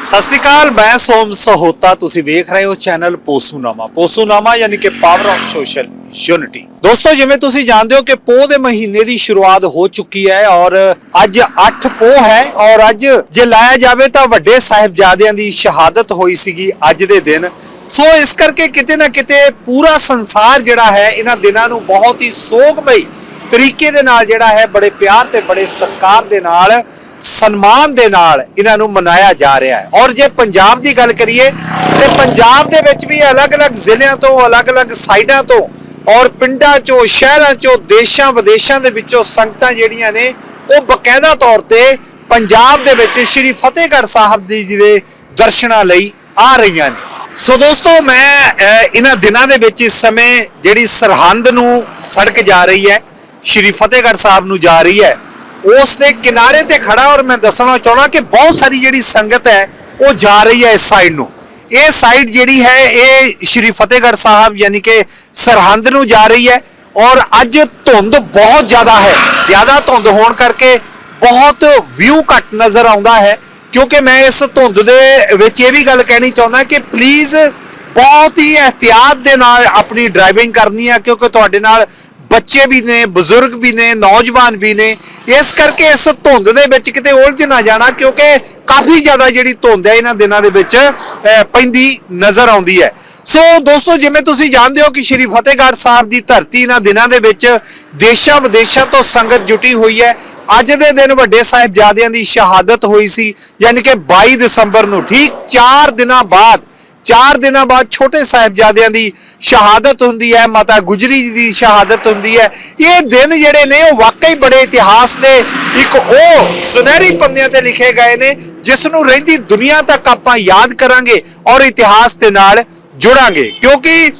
ਸਤਿ ਸ੍ਰੀ ਅਕਾਲ, ਮੈਂ ਸੋਮ ਸਹੋਤਾ, ਤੁਸੀਂ ਵੇਖ ਰਹੇ ਹੋ ਚੈਨਲ ਪੋਸੂਨਾਮਾ। ਪੋਸੂਨਾਮਾ ਯਾਨੀ ਕਿ ਪਾਵਰ ਆਫ ਸੋਸ਼ਲ ਯੂਨਿਟੀ ਦੋਸਤੋ, ਜਿਵੇਂ ਤੁਸੀਂ ਜਾਣਦੇ ਹੋ ਕਿ ਪੋਹ ਦੇ ਮਹੀਨੇ ਦੀ ਸ਼ੁਰੂਆਤ ਹੋ ਚੁੱਕੀ ਹੈ ਔਰ ਅੱਜ 8 ਪੋਹ ਹੈ ਔਰ ਅੱਜ ਜੇ ਲਾਇਆ ਜਾਵੇ ਤਾਂ ਵੱਡੇ ਸਾਹਿਬਜ਼ਾਦਿਆਂ ਦੀ ਸ਼ਹਾਦਤ ਹੋਈ ਸੀਗੀ ਅੱਜ ਦੇ ਦਿਨ। ਸੋ ਇਸ ਕਰਕੇ ਕਿਤੇ ਨਾ ਕਿਤੇ ਪੂਰਾ ਸੰਸਾਰ ਜਿਹੜਾ ਹੈ, ਇਹਨਾਂ ਦਿਨਾਂ ਨੂੰ ਬਹੁਤ ਹੀ ਸੋਗਮਈ ਤਰੀਕੇ ਦੇ ਨਾਲ ਜਿਹੜਾ ਹੈ, ਬੜੇ ਪਿਆਰ ਤੇ ਬੜੇ ਸਤਿਕਾਰ ਦੇ ਨਾਲ ਸਨਮਾਨ ਦੇ ਨਾਲ ਇਹਨਾਂ ਨੂੰ ਮਨਾਇਆ ਜਾ ਰਿਹਾ ਹੈ। ਔਰ ਜੇ ਪੰਜਾਬ ਦੀ ਗੱਲ ਕਰੀਏ, ਤੇ ਪੰਜਾਬ ਦੇ ਵਿੱਚ ਵੀ ਅਲੱਗ-ਅਲੱਗ ਜ਼ਿਲ੍ਹਿਆਂ ਤੋਂ, ਅਲੱਗ-ਅਲੱਗ ਸਾਈਡਾਂ ਤੋਂ ਔਰ ਪਿੰਡਾਂ ਚੋਂ, ਸ਼ਹਿਰਾਂ ਚੋਂ ਦੇਸ਼ਾਂ ਵਿਦੇਸ਼ਾਂ ਦੇ ਵਿੱਚੋਂ ਸੰਗਤਾਂ ਜਿਹੜੀਆਂ ਨੇ, ਉਹ ਬਕਾਇਦਾ ਤੌਰ ਤੇ ਪੰਜਾਬ ਦੇ ਵਿੱਚ ਸ੍ਰੀ ਫਤਿਹਗੜ੍ਹ ਸਾਹਿਬ ਦੀ ਜੀ ਦੇ ਦਰਸ਼ਨਾਂ ਲਈ ਆ ਰਹੀਆਂ ਨੇ। ਸੋ ਦੋਸਤੋ, ਮੈਂ ਇਹਨਾਂ ਦਿਨਾਂ ਦੇ ਵਿੱਚ ਇਸ ਸਮੇਂ ਜਿਹੜੀ ਸਰਹੰਦ ਨੂੰ ਸੜਕ ਜਾ ਰਹੀ ਹੈ, ਸ਼੍ਰੀ ਫਤਿਹਗੜ੍ਹ ਸਾਹਿਬ ਨੂੰ ਜਾ ਰਹੀ ਹੈ ਉਸ ਦੇ ਕਿਨਾਰੇ ਤੇ ਖੜਾ ਔਰ ਮੈਂ ਦੱਸਣਾ ਚਾਹਣਾ ਕਿ ਬਹੁਤ ਸਾਰੀ ਜਿਹੜੀ ਸੰਗਤ ਹੈ, ਉਹ ਜਾ ਰਹੀ ਹੈ ਇਸ ਸਾਈਡ ਨੂੰ। ਇਹ ਸਾਈਡ ਜਿਹੜੀ ਹੈ, ਇਹ ਸ਼੍ਰੀ ਫਤਿਹਗੜ੍ਹ ਸਾਹਿਬ ਯਾਨੀ ਕਿ ਸਰਹੰਦ ਨੂੰ ਜਾ ਰਹੀ ਹੈ ਔਰ ਅੱਜ ਧੁੰਦ ਬਹੁਤ ਜ਼ਿਆਦਾ ਹੈ। ਜ਼ਿਆਦਾ ਧੁੰਦ ਹੋਣ ਕਰਕੇ ਬਹੁਤ ਵਿਊ ਘੱਟ ਨਜ਼ਰ ਆਉਂਦਾ ਹੈ ਕਿਉਂਕਿ ਮੈਂ ਇਸ ਧੁੰਦ ਦੇ ਵਿੱਚ ਇਹ ਵੀ ਗੱਲ ਕਹਿਣੀ ਚਾਹੁੰਦਾ ਕਿ ਪਲੀਜ਼ ਬਹੁਤ ਹੀ ਇhtiyat ਦੇ ਨਾਲ ਆਪਣੀ ਡਰਾਈਵਿੰਗ ਕਰਨੀ ਹੈ ਕਿਉਂਕਿ ਤੁਹਾਡੇ ਨਾਲ ਬੱਚੇ ਵੀ ਨੇ, ਬਜ਼ੁਰਗ ਵੀ ਨੇ, ਨੌਜਵਾਨ ਵੀ ਨੇ, ਇਸ ਕਰਕੇ ਇਸ ਧੁੰਦ ਦੇ ਵਿੱਚ ਕਿਤੇ ਉਲਝ ਨਾ ਜਾਣਾ, ਕਿਉਂਕਿ ਕਾਫੀ ਜ਼ਿਆਦਾ ਜਿਹੜੀ ਧੁੰਦ ਹੈ, ਇਹਨਾਂ ਦਿਨਾਂ ਦੇ ਵਿੱਚ ਪੈਂਦੀ ਨਜ਼ਰ ਆਉਂਦੀ ਹੈ। ਸੋ ਦੋਸਤੋ, ਜਿਵੇਂ ਤੁਸੀਂ ਜਾਣਦੇ ਹੋ ਕਿ ਸ਼੍ਰੀ ਫਤਿਹਗੜ੍ਹ ਸਾਹਿਬ ਦੀ ਧਰਤੀ ਇਹਨਾਂ ਦਿਨਾਂ ਦੇ ਵਿੱਚ ਦੇਸ਼ਾਂ ਵਿਦੇਸ਼ਾਂ ਤੋਂ ਸੰਗਤ ਜੁਟੀ ਹੋਈ ਹੈ। ਅੱਜ ਦੇ ਦਿਨ ਵੱਡੇ ਸਾਹਿਬਜ਼ਾਦਿਆਂ ਦੀ ਸ਼ਹਾਦਤ ਹੋਈ ਸੀ, ਯਾਨੀ ਕਿ 22 ਦਸੰਬਰ ਨੂੰ, ਠੀਕ 4 ਦਿਨਾਂ ਬਾਅਦ 4 ਦਿਨਾਂ ਬਾਅਦ ਛੋਟੇ ਸਾਹਿਬਜ਼ਾਦਿਆਂ ਦੀ ਸ਼ਹਾਦਤ ਹੁੰਦੀ ਹੈ, ਮਾਤਾ ਗੁਜਰੀ ਜੀ ਦੀ ਸ਼ਹਾਦਤ ਹੁੰਦੀ ਹੈ। ਇਹ ਦਿਨ ਜਿਹੜੇ ਨੇ, ਉਹ ਵਾਕਈ ਬੜੇ ਇਤਿਹਾਸ ਦੇ ਇੱਕ ਉਹ ਸੁਨਹਿਰੀ ਪੰਨਿਆਂ ਤੇ ਲਿਖੇ ਗਏ ਨੇ ਜਿਸ ਨੂੰ ਰਹਿੰਦੀ ਦੁਨੀਆ ਤੱਕ ਆਪਾਂ ਯਾਦ ਕਰਾਂਗੇ ਔਰ ਇਤਿਹਾਸ ਦੇ ਨਾਲ ਜੁੜਾਂਗੇ। ਕਿਉਂਕਿ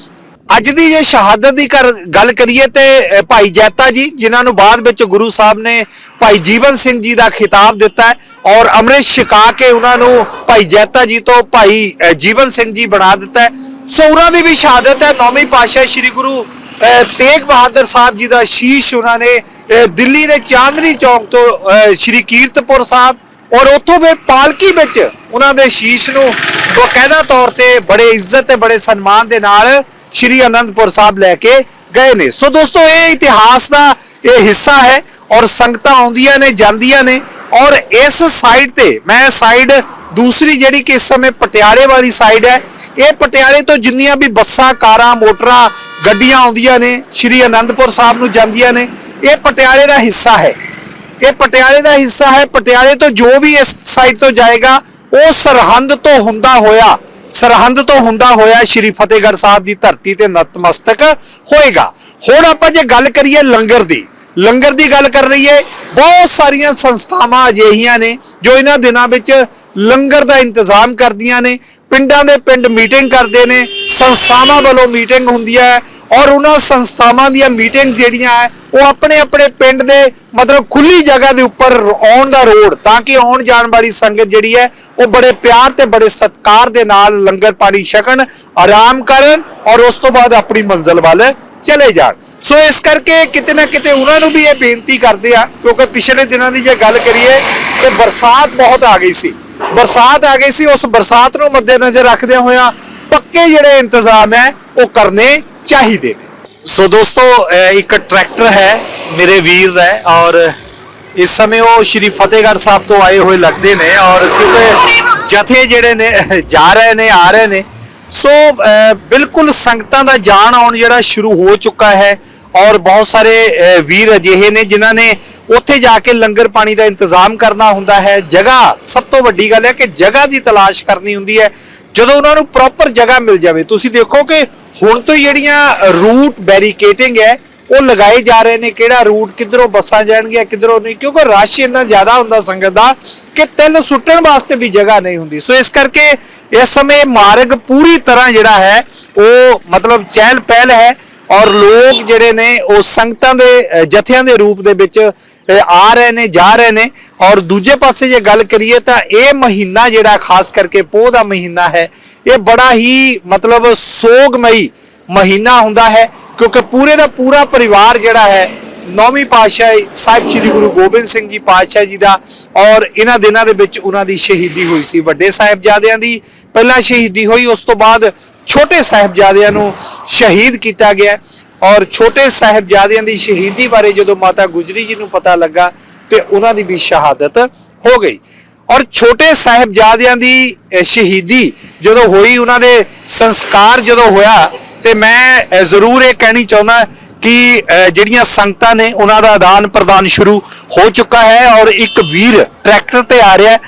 ਅੱਜ ਦੀ ਜੇ ਸ਼ਹਾਦਤ ਦੀ ਕਰ- ਗੱਲ ਕਰੀਏ ਤੇ ਭਾਈ ਜੈਤਾ ਜੀ, ਜਿਨ੍ਹਾਂ ਨੂੰ ਬਾਅਦ ਵਿੱਚ ਗੁਰੂ ਸਾਹਿਬ ਨੇ ਭਾਈ ਜੀਵਨ ਸਿੰਘ ਜੀ ਦਾ ਖਿਤਾਬ ਦਿੱਤਾ ਔਰ ਅੰਮ੍ਰਿਤ ਛਕਾ ਕੇ ਉਹਨਾਂ ਨੂੰ ਭਾਈ ਜੈਤਾ ਜੀ ਤੋਂ ਭਾਈ ਜੀਵਨ ਸਿੰਘ ਜੀ ਬਣਾ ਦਿੱਤਾ ਸੋ ਉਹਨਾਂ ਦੀ ਵੀ ਸ਼ਹਾਦਤ ਹੈ। ਨੌਵੀਂ ਪਾਤਸ਼ਾਹ ਸ੍ਰੀ ਗੁਰੂ ਤੇਗ ਬਹਾਦਰ ਸਾਹਿਬ ਜੀ ਦਾ ਸ਼ੀਸ਼ ਉਹਨਾਂ ਨੇ ਦਿੱਲੀ ਦੇ ਚਾਂਦਨੀ ਚੌਕ ਤੋਂ ਸ੍ਰੀ ਕੀਰਤਪੁਰ ਸਾਹਿਬ ਔਰ ਉੱਥੋਂ ਫਿਰ ਪਾਲਕੀ ਵਿੱਚ ਉਹਨਾਂ ਦੇ ਸ਼ੀਸ਼ ਨੂੰ ਬਕਾਇਦਾ ਤੌਰ ਤੇ ਬੜੇ ਇੱਜ਼ਤ ਤੇ ਬੜੇ ਸਨਮਾਨ ਦੇ ਨਾਲ ਸ਼੍ਰੀ ਅਨੰਦਪੁਰ ਸਾਹਿਬ ਲੈ ਕੇ ਗਏ ਨੇ। ਸੋ ਦੋਸਤੋ, ਇਹ ਇਤਿਹਾਸ ਦਾ ਇਹ ਹਿੱਸਾ ਹੈ ਔਰ ਸੰਗਤਾਂ ਆਉਂਦੀਆਂ ਨੇ, ਜਾਂਦੀਆਂ ਨੇ ਔਰ ਇਸ ਸਾਈਡ ਤੇ ਮੈਂ ਸਾਈਡ ਦੂਸਰੀ ਜਿਹੜੀ ਕਿ ਇਸ ਸਮੇਂ ਪਟਿਆਲੇ ਵਾਲੀ ਸਾਈਡ ਹੈ, ਇਹ ਪਟਿਆਲੇ ਤੋਂ ਜਿੰਨੀਆਂ ਵੀ ਬੱਸਾਂ, ਕਾਰਾਂ, ਮੋਟਰਾਂ, ਗੱਡੀਆਂ ਆਉਂਦੀਆਂ ਨੇ, ਸ਼੍ਰੀ ਅਨੰਦਪੁਰ ਸਾਹਿਬ ਨੂੰ ਜਾਂਦੀਆਂ ਨੇ, ਇਹ ਪਟਿਆਲੇ ਦਾ ਹਿੱਸਾ ਹੈ। ਇਹ ਪਟਿਆਲੇ ਦਾ ਹਿੱਸਾ ਹੈ। ਪਟਿਆਲੇ ਤੋਂ ਜੋ ਵੀ ਇਸ ਸਾਈਡ ਤੋਂ ਜਾਏਗਾ, ਉਹ ਸਰਹੰਦ ਤੋਂ ਹੁੰਦਾ ਹੋਇਆ ਸਰਹੰਦ ਤੋਂ ਹੁੰਦਾ ਹੋਇਆ ਸ਼੍ਰੀ ਫਤਿਹਗੜ੍ਹ ਸਾਹਿਬ ਦੀ ਧਰਤੀ ਤੇ ਨਤਮਸਤਕ ਹੋਏਗਾ। ਹੁਣ ਆਪਾਂ ਜੇ ਗੱਲ ਕਰੀਏ ਲੰਗਰ ਦੀ ਲੰਗਰ ਦੀ ਗੱਲ ਕਰ ਰਹੀਏ ਬਹੁਤ ਸਾਰੀਆਂ ਸੰਸਥਾਵਾਂ ਅਜਿਹੀਆਂ ਨੇ ਜੋ ਇਹਨਾਂ ਦਿਨਾਂ ਵਿੱਚ ਲੰਗਰ ਦਾ ਇੰਤਜ਼ਾਮ ਕਰਦੀਆਂ ਨੇ, ਪਿੰਡਾਂ ਦੇ ਪਿੰਡ ਮੀਟਿੰਗ ਕਰਦੇ ਨੇ, ਸੰਸਥਾਵਾਂ ਵੱਲੋਂ ਮੀਟਿੰਗ ਹੁੰਦੀ ਹੈ ਔਰ ਉਹਨਾਂ ਸੰਸਥਾਵਾਂ ਦੀਆਂ ਮੀਟਿੰਗ ਜਿਹੜੀਆਂ ਹੈ, ਉਹ ਆਪਣੇ ਆਪਣੇ ਪਿੰਡ ਦੇ ਮਤਲਬ ਖੁੱਲੀ ਜਗ੍ਹਾ ਦੇ ਉੱਪਰ ਆਉਣ ਦਾ ਰੋਡ, ਤਾਂ ਕਿ ਆਉਣ ਜਾਣ ਵਾਲੀ ਸੰਗਤ ਜਿਹੜੀ ਹੈ ਉਹ ਬੜੇ ਪਿਆਰ ਤੇ ਬੜੇ ਸਤਿਕਾਰ ਦੇ ਨਾਲ ਲੰਗਰ ਪਾਣੀ ਛਕਣ, ਆਰਾਮ ਕਰਨ ਔਰ ਉਸ ਤੋਂ ਬਾਅਦ ਆਪਣੀ ਮੰਜ਼ਿਲ ਵੱਲ ਚਲੇ ਜਾਣ। ਸੋ ਇਸ ਕਰਕੇ ਕਿਤੇ ਨਾ ਕਿਤੇ ਉਹਨਾਂ ਨੂੰ ਵੀ ਇਹ ਬੇਨਤੀ ਕਰਦੇ ਆ, ਕਿਉਂਕਿ ਪਿਛਲੇ ਦਿਨਾਂ ਦੀ ਜੇ ਗੱਲ ਕਰੀਏ ਤੇ ਬਰਸਾਤ ਬਹੁਤ ਆ ਗਈ ਸੀ। ਬਰਸਾਤ ਆ ਗਈ ਸੀ, ਉਸ ਬਰਸਾਤ ਨੂੰ ਮੱਦੇਨਜ਼ਰ ਰੱਖਦਿਆਂ ਹੋਇਆਂ ਪੱਕੇ ਜਿਹੜੇ ਇੰਤਜ਼ਾਮ ਹੈ, ਉਹ ਕਰਨੇ ਚਾਹੀਦੇ ਨੇ। ਸੋ ਦੋਸਤੋ ਇੱਕ ਟਰੈਕਟਰ ਹੈ, ਮੇਰੇ ਵੀਰ ਦਾ ਔਰ ਇਸ ਸਮੇਂ ਉਹ ਸ਼੍ਰੀ ਫਤਿਹਗੜ੍ਹ ਸਾਹਿਬ ਤੋਂ ਆਏ ਹੋਏ ਲੱਗਦੇ ਨੇ ਔਰ ਕਿਉਂਕਿ ਜਥੇ ਜਿਹੜੇ ਨੇ, ਜਾ ਰਹੇ ਨੇ, ਆ ਰਹੇ ਨੇ। ਸੋ ਬਿਲਕੁਲ ਸੰਗਤਾਂ ਦਾ ਜਾਣ ਆਉਣ ਜਿਹੜਾ ਸ਼ੁਰੂ ਹੋ ਚੁੱਕਾ ਹੈ ਔਰ ਬਹੁਤ ਸਾਰੇ ਵੀਰ ਅਜਿਹੇ ਨੇ ਜਿਨ੍ਹਾਂ ਨੇ ਉੱਥੇ ਜਾ ਕੇ ਲੰਗਰ ਪਾਣੀ ਦਾ ਇੰਤਜ਼ਾਮ ਕਰਨਾ ਹੁੰਦਾ ਹੈ। ਜਗ੍ਹਾ ਸਭ ਤੋਂ ਵੱਡੀ ਗੱਲ ਹੈ ਕਿ ਜਗ੍ਹਾ ਦੀ ਤਲਾਸ਼ ਕਰਨੀ ਹੁੰਦੀ ਹੈ। ਜਦੋਂ ਉਹਨਾਂ ਨੂੰ ਪ੍ਰੋਪਰ ਜਗ੍ਹਾ ਮਿਲ ਜਾਵੇ, ਤੁਸੀਂ ਦੇਖੋ ਕਿ ਹੁਣ ਤੋਂ ਜਿਹੜੀਆਂ ਰੂਟ ਬੈਰੀਕੇਟਿੰਗ ਹੈ ਉਹ ਲਗਾਏ ਜਾ ਰਹੇ ਨੇ ਕਿਹੜਾ ਰੂਟ ਕਿੱਧਰੋਂ ਬੱਸਾਂ ਜਾਣਗੀਆਂ, ਕਿੱਧਰੋਂ ਨਹੀਂ, ਕਿਉਂਕਿ ਰਸ਼ ਇੰਨਾ ਜ਼ਿਆਦਾ ਹੁੰਦਾ ਸੰਗਤ ਦਾ ਕਿ ਤਿੰਨ ਸੁੱਟਣ ਵਾਸਤੇ ਵੀ ਜਗ੍ਹਾ ਨਹੀਂ ਹੁੰਦੀ। ਸੋ ਇਸ ਕਰਕੇ ਇਸ ਸਮੇਂ ਮਾਰਗ ਪੂਰੀ ਤਰ੍ਹਾਂ ਜਿਹੜਾ ਹੈ, ਉਹ ਮਤਲਬ ਚਹਿਲ ਪਹਿਲ ਹੈ ਔਰ ਲੋਕ ਜਿਹੜੇ ਨੇ, ਉਹ ਸੰਗਤਾਂ ਦੇ ਜਥਿਆਂ ਦੇ ਰੂਪ ਦੇ ਵਿੱਚ ਆ ਰਹੇ ਨੇ, ਜਾ ਰਹੇ ਨੇ। ਔਰ ਦੂਜੇ ਪਾਸੇ ਜੇ ਗੱਲ ਕਰੀਏ ਤਾਂ ਇਹ ਮਹੀਨਾ ਜਿਹੜਾ ਖਾਸ ਕਰਕੇ ਪੋਹ ਦਾ ਮਹੀਨਾ ਹੈ, ਇਹ ਬੜਾ ਹੀ ਮਤਲਬ ਸੋਗਮਈ ਮਹੀਨਾ ਹੁੰਦਾ ਹੈ। ਕਿਉਂਕਿ ਪੂਰੇ ਦਾ ਪੂਰਾ ਪਰਿਵਾਰ ਜਿਹੜਾ ਹੈ, ਨੌਵੀਂ ਪਾਤਸ਼ਾਹੀ ਸਾਹਿਬ ਸ੍ਰੀ ਗੁਰੂ ਗੋਬਿੰਦ ਸਿੰਘ ਜੀ ਪਾਤਸ਼ਾਹ ਜੀ ਦਾ ਔਰ ਇਹਨਾਂ ਦਿਨਾਂ ਦੇ ਵਿੱਚ ਉਹਨਾਂ ਦੀ ਸ਼ਹੀਦੀ ਹੋਈ ਸੀ। ਵੱਡੇ ਸਾਹਿਬਜ਼ਾਦਿਆਂ ਦੀ ਪਹਿਲਾਂ ਸ਼ਹੀਦੀ ਹੋਈ, ਉਸ ਤੋਂ ਬਾਅਦ ਛੋਟੇ ਸਾਹਿਬਜ਼ਾਦਿਆਂ ਨੂੰ ਸ਼ਹੀਦ ਕੀਤਾ ਗਿਆ ਔਰ ਛੋਟੇ ਸਾਹਿਬਜ਼ਾਦਿਆਂ ਦੀ ਸ਼ਹੀਦੀ ਬਾਰੇ ਜਦੋਂ ਮਾਤਾ ਗੁਜਰੀ ਜੀ ਨੂੰ ਪਤਾ ਲੱਗਾ ਤੇ ਉਹਨਾਂ ਦੀ ਵੀ ਸ਼ਹਾਦਤ ਹੋ ਗਈ। ਔਰ ਛੋਟੇ ਸਾਹਿਬਜ਼ਾਦਿਆਂ ਦੀ ਸ਼ਹੀਦੀ ਜਦੋਂ ਹੋਈ, ਉਹਨਾਂ ਦੇ ਸੰਸਕਾਰ ਜਦੋਂ ਹੋਇਆ ਤੇ ਮੈਂ ਜ਼ਰੂਰ ਇਹ ਕਹਿਣੀ ਚਾਹੁੰਦਾ ਕਿ ਜਿਹੜੀਆਂ ਸੰਗਤਾਂ ਨੇ ਉਹਨਾਂ ਦਾ ਆਦਾਨ ਪ੍ਰਦਾਨ ਸ਼ੁਰੂ ਹੋ ਚੁੱਕਾ ਹੈ ਔਰ ਇੱਕ ਵੀਰ ਟਰੈਕਟਰ ਤੇ ਆ ਰਿਹਾ ਹੈ।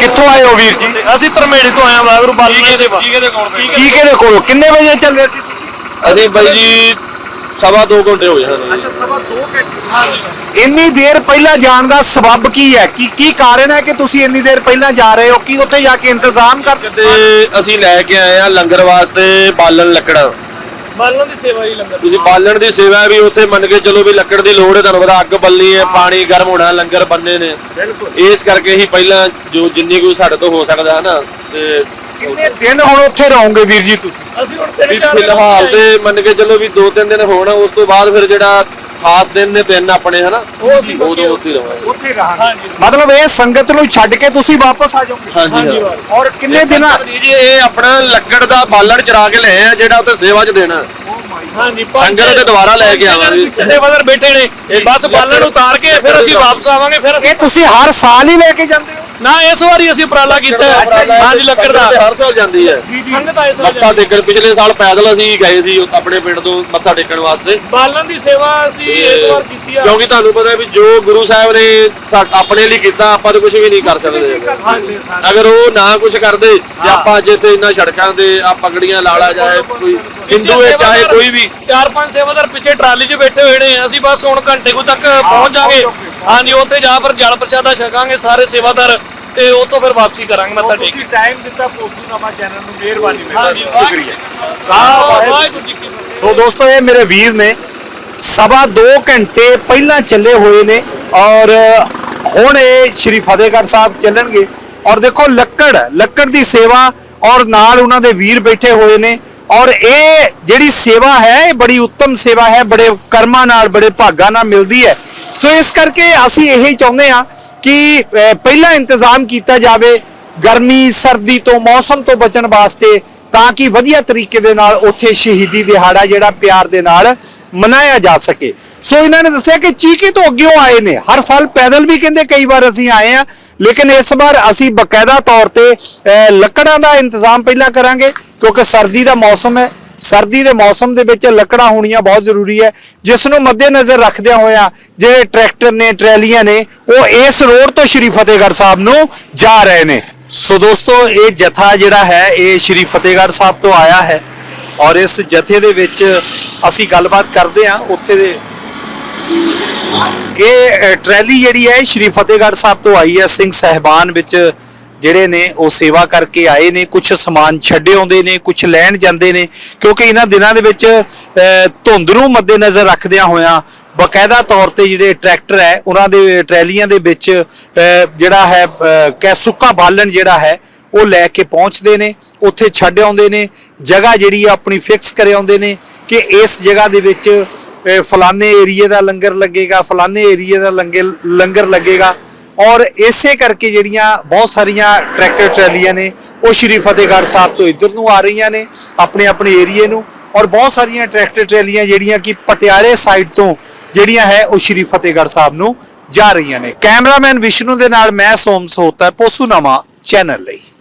ਕਿੱਥੋਂ ਆਏ ਹੋ ਵੀਰ ਜੀ? ਅਸੀਂ ਧਰਮੇੜੀ ਤੋਂ ਆਏ ਹਾਂ ਵਾਹਿਗੁਰੂ ਸੇਵਾ। ਚੀਕੇ ਦੇ ਕੋਲ। ਪਈ। ਚੀਕੇ ਦੇ ਕੋਲ। ਕਿੰਨੇ ਵਜੇ ਚੱਲ ਰਹੇ ਸੀ ਤੁਸੀਂ? ਅਸੀਂ ਬਾਈ ਜੀ ਸਵਾ 2 ਘੰਟੇ ਹੋ ਗਏ ਸਾਨੂੰ। ਅੱਛਾ ਸਵਾ 2 ਘੰਟੇ। ਇੰਨੀ ਦੇਰ ਪਹਿਲਾਂ ਜਾਣ ਦਾ ਸਬਬ ਕੀ ਹੈ? ਕੀ ਕੀ ਕਾਰਨ ਹੈ ਕਿ ਤੁਸੀਂ ਇੰਨੀ ਦੇਰ ਪਹਿਲਾਂ ਜਾ ਰਹੇ ਹੋ? ਕੀ ਉੱਥੇ ਜਾ ਕੇ ਇੰਤਜ਼ਾਮ ਕਰ ਤੇ ਅਸੀਂ ਲੈ ਕੇ ਆਏ ਆ ਲੰਗਰ ਵਾਸਤੇ ਬਾਲਣ ਲੱਕੜਾਂ। ਬਾਲਣ ਦੀ ਸੇਵਾ ਹੀ ਲੰਗਰ। ਤੁਸੀਂ ਬਾਲਣ ਦੀ ਸੇਵਾ ਵੀ ਉੱਥੇ ਮੰਨ ਕੇ ਚਲੋ ਵੀ ਲੱਕੜ ਦੀ ਲੋੜ ਹੈ ਤੁਹਾਨੂੰ ਪਤਾ ਅੱਗ ਬੱਲਣੀ ਹੈ ਪਾਣੀ ਗਰਮ ਹੋਣਾ ਲੰਗਰ ਬੰਨੇ ਨੇ। ਬਿਲਕੁਲ। ਇਸ ਕਰਕੇ ਹੀ ਪਹਿਲਾਂ ਜੋ ਜਿੰਨੀ ਕੋਈ ਸਾਡੇ ਤੋਂ ਹੋ ਸਕਦਾ ਹੈ ਨਾ ਤੇ ਕਿੰਨੇ ਦਿਨ ਹੁਣ ਉੱਥੇ ਰਹੋਗੇ ਵੀਰ ਜੀ ਤੁਸੀਂ? ਅਸੀਂ ਹੁਣ ਤਿੰਨ ਵੀ ਚਾਰ ਦਿਨ ਫਿਲਹਾਲ। ਤੇ ਮੰਨ ਕੇ ਚਲੋ ਵੀ 2-3 ਦਿਨ ਹੋਣ ਉਸ ਤੋਂ ਬਾਅਦ ਫਿਰ ਜਿਹੜਾ ਖਾਸ ਦਿਨ ਨੇ ਦਿਨ ਆਪਣੇ ਹਨਾ? ਉਹ ਅਸੀਂ ਉਦੋਂ ਉੱਥੇ ਹੀ ਰਹਾਂਗੇ ਉੱਥੇ ਰਹਾਂਗੇ। ਹਾਂਜੀ। ਮਤਲਬ ਇਹ ਸੰਗਤ ਨੂੰ ਛੱਡ ਕੇ ਤੁਸੀਂ ਵਾਪਸ ਆ ਜਾਓਗੇ? ਹਾਂਜੀ ਹਾਂਜੀ ਹਾਂ। ਔਰ ਕਿੰਨੇ ਦਿਨਾਂ ਜੀ ਜੀ ਇਹ ਆਪਣਾ ਲੱਕੜ ਦਾ ਬਾਲਣ ਚਰਾ ਕੇ ਲਏ ਆ ਜਿਹੜਾ ਉੱਥੇ ਸੇਵਾ 'ਚ ਦੇਣਾ। ਹਾਂਜੀ ਸੰਗਤ ਦੇ ਦੁਆਰਾ ਲੈ ਕੇ ਆਵਾਂਗੇ। ਸੇਵਾਦਾਰ ਬੈਠੇ ਨੇ। ਇਹ ਬਸ ਬਾਲਣ ਉਤਾਰ ਕੇ ਫਿਰ ਅਸੀਂ ਵਾਪਸ ਆਵਾਂਗੇ ਫਿਰ ਅਸੀਂ ਇਹ ਤੁਸੀਂ ਹਰ ਸਾਲ ਹੀ ਲੈ ਕੇ ਜਾਂਦੇ ਹੋ? ਨਾ ਇਸ ਵਾਰੀ ਅਸੀਂ ਉਪਰਾਲਾ ਕੀਤਾ ਹੈ। ਹਾਂਜੀ ਲੱਕੜ ਦਾ। ਹਰ ਸਾਲ ਜਾਂਦੀ ਹੈ। ਸੰਗਤ ਆਏ ਸਾਲ ਮੱਥਾ ਟੇਕਣ ਪਿਛਲੇ ਸਾਲ ਪੈਦਲ ਅਸੀਂ ਗਏ ਸੀ ਆਪਣੇ ਪਿੰਡ ਤੋਂ ਮੱਥਾ ਟੇਕਣ ਵਾਸਤੇ। ਬਾਲਣ ਦੀ ਸੇਵਾ ਅਸੀਂ ਇਸ ਵਾਰ ਕੀਤੀ ਆ। ਕਿਉਂਕਿ ਤੁਹਾਨੂੰ ਪਤਾ ਵੀ ਜੋ ਗੁਰੂ ਸਾਹਿਬ ਨੇ ਸਾ- ਆਪਣੇ ਲਈ ਕੀਤਾ ਆਪਾਂ ਤਾਂ ਕੁਝ ਵੀ ਨਹੀਂ ਕਰ ਸਕਦੇ। ਹਾਂਜੀ ਅਗਰ ਉਹ ਨਾ ਕੁਝ ਕਰਦੇ ਤੇ ਆਪਾਂ ਅੱਜ ਇੱਥੇ ਇਹਨਾਂ ਸੜਕਾਂ ਤੇ ਆ ਪਗੜੀਆਂ ਲਾਲਾ ਜਾਏ ਕੋਈ ਹਿੰਦੂ ਹੈ ਚਾਹੇ ਕੋਈ ਵੀ। ਚਾਰ ਪੰਜ ਸੇਵਾਦਾਰ ਪਿੱਛੇ ਟਰਾਲੀ 'ਚ ਬੈਠੇ ਹੋਏ ਨੇ ਅਸੀਂ ਬਸ ਹੁਣ ਘੰਟੇ ਕੁ ਤੱਕ ਪਹੁੰਚ ਜਾਾਂਗੇ ਹਾਂਜੀ ਉੱਥੇ ਜਾ ਫਿਰ ਜਲ ਪ੍ਰਸ਼ਾਦਾ ਛਕਾਂਗੇ ਸਾਰੇ ਸੇਵਾਦਾਰ ਤੇ ਉਹ ਤੋਂ ਫਿਰ ਵਾਪਸੀ ਕਰਾਂਗੇ ਮੱਥਾ ਟੇਕ ਕੇ ਟਾਈਮ ਦਿੱਤਾ ਪੋਸੂਨਾਮਾ ਚੈਨਲ ਨੂੰ ਮਿਹਰਬਾਨੀ ਹਾਂਜੀ ਵਾਹਿਗੁਰੂ। ਵਾਹਿਗੁਰੂ ਜੀ ਕੀ ਫਤਿਹ। ਸੋ ਦੋਸਤੋ ਇਹ ਮੇਰੇ ਵੀਰ ਨੇ ਸਵਾ 2 ਘੰਟੇ ਪਹਿਲਾਂ ਚੱਲੇ ਹੋਏ ਨੇ ਔਰ ਹੁਣ ਇਹ ਸ਼੍ਰੀ ਫਤਿਹਗੜ੍ਹ ਸਾਹਿਬ ਚੱਲਣਗੇ। ਔਰ ਦੇਖੋ ਲੱਕੜ ਲੱਕੜ ਦੀ ਸੇਵਾ ਔਰ ਨਾਲ ਉਹਨਾਂ ਦੇ ਵੀਰ ਬੈਠੇ ਹੋਏ ਨੇ। ਔਰ ਇਹ ਜਿਹੜੀ ਸੇਵਾ ਹੈ ਇਹ ਬੜੀ ਉੱਤਮ ਸੇਵਾ ਹੈ ਬੜੇ ਕਰਮਾਂ ਨਾਲ ਬੜੇ ਭਾਗਾਂ ਨਾਲ ਮਿਲਦੀ ਹੈ। ਸੋ ਇਸ ਕਰਕੇ ਅਸੀਂ ਇਹੀ ਚਾਹੁੰਦੇ ਹਾਂ ਕਿ ਅਹ, ਪਹਿਲਾਂ ਇੰਤਜ਼ਾਮ ਕੀਤਾ ਜਾਵੇ ਗਰਮੀ ਸਰਦੀ ਤੋਂ ਮੌਸਮ ਤੋਂ ਬਚਣ ਵਾਸਤੇ ਤਾਂ ਕਿ ਵਧੀਆ ਤਰੀਕੇ ਦੇ ਨਾਲ ਉੱਥੇ ਸ਼ਹੀਦੀ ਦਿਹਾੜਾ ਜਿਹੜਾ ਪਿਆਰ ਦੇ ਨਾਲ ਮਨਾਇਆ ਜਾ ਸਕੇ। ਸੋ ਇਹਨਾਂ ਨੇ ਦੱਸਿਆ ਕਿ ਚੀਕੇ ਤੋਂ ਅੱਗਿਓਂ ਆਏ ਨੇ। ਹਰ ਸਾਲ ਪੈਦਲ ਵੀ ਕਹਿੰਦੇ ਕਈ ਵਾਰ ਅਸੀਂ ਆਏ ਆ ਲੇਕਿਨ ਇਸ ਵਾਰ ਅਸੀਂ ਬਕਾਇਦਾ ਤੌਰ ਤੇ ਲੱਕੜਾਂ ਦਾ ਇੰਤਜ਼ਾਮ ਪਹਿਲਾਂ ਕਰਾਂਗੇ। ਕਿਉਂਕਿ ਸਰਦੀ ਦਾ ਮੌਸਮ ਹੈ, ਸਰਦੀ ਦੇ ਮੌਸਮ ਦੇ ਵਿੱਚ ਲੱਕੜਾਂ ਹੋਣੀਆਂ ਬਹੁਤ ਜ਼ਰੂਰੀ ਹੈ। ਜਿਸ ਨੂੰ ਮੱਦੇਨਜ਼ਰ ਰੱਖਦਿਆਂ ਹੋਇਆਂ ਜਿਹੜੇ ਟਰੈਕਟਰ ਨੇ, ਟਰੈਲੀਆਂ ਨੇ, ਉਹ ਇਸ ਰੋਡ ਤੋਂ ਸ਼੍ਰੀ ਫਤਿਹਗੜ੍ਹ ਸਾਹਿਬ ਨੂੰ ਜਾ ਰਹੇ ਨੇ। ਸੋ ਦੋਸਤੋ, ਇਹ ਜਥਾ ਜਿਹੜਾ ਹੈ, ਇਹ ਸ਼੍ਰੀ ਫਤਿਹਗੜ੍ਹ ਸਾਹਿਬ ਤੋਂ ਆਇਆ ਹੈ ਔਰ ਇਸ ਜਥੇ ਦੇ ਵਿੱਚ ਅਸੀਂ ਗੱਲਬਾਤ ਕਰਦੇ ਹਾਂ ਉੱਥੇ ਦੇ। ਇਹ ਟਰੈਲੀ ਜਿਹੜੀ ਹੈ, ਸ਼੍ਰੀ ਫਤਿਹਗੜ੍ਹ ਸਾਹਿਬ ਤੋਂ ਆਈ ਹੈ, ਸਿੰਘ ਸਹਿਬਾਨ ਵਿੱਚ ਜਿਹੜੇ ਨੇ ਉਹ ਸੇਵਾ ਕਰਕੇ ਆਏ ਨੇ ਕੁਝ ਸਮਾਨ ਛੱਡੇ ਆਉਂਦੇ ਨੇ ਕੁਝ ਲੈਣ ਜਾਂਦੇ ਨੇ ਕਿਉਂਕਿ ਇਹਨਾਂ ਦਿਨਾਂ ਦੇ ਵਿੱਚ ਧੁੰਦ ਨੂੰ ਮੱਦੇਨਜ਼ਰ ਰੱਖਦਿਆਂ ਹੋਇਆਂ ਬਕਾਇਦਾ ਤੌਰ ਤੇ ਜਿਹੜੇ ਟਰੈਕਟਰ ਹੈ ਉਹਨਾਂ ਦੇ ਟਰੈਲੀਆਂ ਦੇ ਵਿੱਚ ਜਿਹੜਾ ਹੈ ਅ, ਕੈ ਸੁੱਕਾ ਬਾਲਣ ਜਿਹੜਾ ਹੈ ਉਹ ਲੈ ਕੇ ਪਹੁੰਚਦੇ ਨੇ ਉੱਥੇ ਛੱਡ ਆਉਂਦੇ ਨੇ ਜਗ੍ਹਾ ਜਿਹੜੀ ਆ ਆਪਣੀ ਫਿਕਸ ਕਰ ਆਉਂਦੇ ਨੇ ਕਿ ਇਸ ਜਗ੍ਹਾ ਦੇ ਵਿੱਚ ਅਹ ਫਲਾਣੇ ਏਰੀਏ ਦਾ ਲੰਗਰ ਲੱਗੇਗਾ ਫਲਾਣੇ ਏਰੀਏ ਦਾ ਲੰਗਰ ਲੰਗਰ ਲੱਗੇਗਾ ਔਰ ਇਸੇ ਕਰਕੇ ਜਿਹੜੀਆਂ ਬਹੁਤ ਸਾਰੀਆਂ ਟਰੈਕਟਰ ਟਰਾਲੀਆਂ ਨੇ, ਉਹ ਸ਼੍ਰੀ ਫਤਿਹਗੜ੍ਹ ਸਾਹਿਬ ਤੋਂ ਇੱਧਰ ਨੂੰ ਆ ਰਹੀਆਂ ਨੇ, ਆਪਣੇ ਆਪਣੇ ਏਰੀਏ ਨੂੰ। ਔਰ ਬਹੁਤ ਸਾਰੀਆਂ ਟਰੈਕਟਰ ਟਰਾਲੀਆਂ ਜਿਹੜੀਆਂ ਕਿ ਪਟਿਆਲੇ ਸਾਈਡ ਤੋਂ ਜਿਹੜੀਆਂ ਹੈ, ਉਹ ਸ਼੍ਰੀ ਫਤਿਹਗੜ੍ਹ ਸਾਹਿਬ ਨੂੰ ਜਾ ਰਹੀਆਂ ਨੇ। ਕੈਮਰਾਮੈਨ ਵਿਸ਼ਨੂੰ ਦੇ ਨਾਲ ਮੈਂ ਸੋਮ ਸੋਤਾ, ਪੋਸੂਨਾਮਾ ਚੈਨਲ ਲਈ।